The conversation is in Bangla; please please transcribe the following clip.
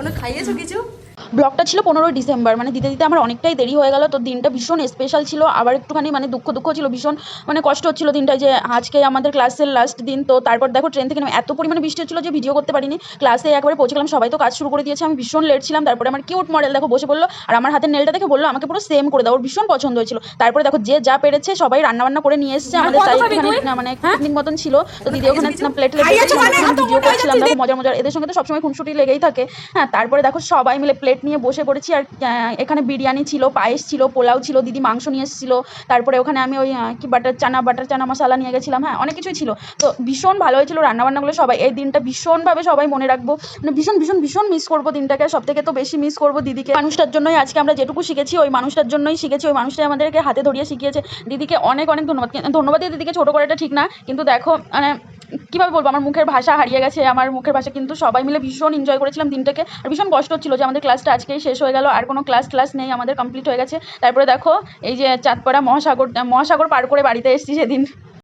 কোনো খাইয়েছো কিছু? ব্লগটা ছিল পনেরোই ডিসেম্বর মানে দিতে দিতে আমার অনেকটাই দেরি হয়ে গেল তো দিনটা ভীষণ স্পেশাল ছিল আবার একটুখানি মানে দুঃখ দুঃখ ছিল ভীষণ মানে কষ্ট হচ্ছিল দিনটা যে আজকে আমাদের ক্লাসের লাস্ট দিন তো তারপর দেখো ট্রেন থেকে এত পরিমাণে বৃষ্টি হচ্ছিল যে ভিডিও করতে পারিনি ক্লাসে একবারে পৌঁছে গেলাম সবাই তো কাজ শুরু করে দিয়েছে আমি ভীষণ লেট ছিলাম তারপরে আমার কিউট মডেল দেখো বসে বলল আর আমার হাতের নেলটা দেখে বলল আমাকে পুরো সেম করে দাও ওর ভীষণ পছন্দ হয়েছিল। তারপরে দেখো যে যা পেরেছে সবাই রান্না বান্না করে নিয়ে এসেছে আমাদের মানে পিকনিক মতন ছিল তো দিদি ওখানে প্লেট মানে? ভিডিও করছিলাম দেখো মজার মজার এদের সঙ্গে তো সবসময় খুনসুটি লেগেই থাকে। হ্যাঁ তারপরে দেখো সবাই মিলে প্লেট নিয়ে বসে পড়েছি আর এখানে বিরিয়ানি ছিল, পায়েস ছিল, পোলাও ছিল, দিদি মাংস নিয়ে এসেছিল। তারপরে ওখানে আমি ওই কি বাটার চানা বাটার চানা মশলা নিয়ে গেছিলাম হ্যাঁ অনেক কিছুই ছিল। তো ভীষণ ভালো হয়েছিল রান্নাবান্নাগুলো সবাই, এই দিনটা ভীষণভাবে সবাই মনে রাখব মানে ভীষণ ভীষণ ভীষণ মিস করব দিনটাকে সব থেকে তো বেশি মিস করব দিদিকে। মানুষটার জন্যই আজকে আমরা যেটুকু শিখেছি, ওই মানুষটার জন্যই শিখেছি, ওই মানুষটাই আমাদেরকে হাতে ধরিয়ে শিখিয়েছে। দিদিকে অনেক অনেক ধন্যবাদ ধন্যবাদ দিদিকে ছোটো করাটা ঠিক না, কিন্তু দেখো মানে কীভাবে বলব? আমার মুখের ভাষা হারিয়ে গেছে, আমার মুখের ভাষা কিন্তু সবাই মিলে ভীষণ এনজয় করেছিলাম দিনটাকে। আর ভীষণ কষ্ট হচ্ছিল যে আমাদের ক্লাসটা আজকেই শেষ হয়ে গেল, আর কোনো ক্লাস ক্লাস নেই, আমাদের কমপ্লিট হয়ে গেছে। তারপরে দেখো, এই যে চাঁদপাড়া মহাসাগর মহাসাগর পার করে বাড়িতে এসেছি সেদিন।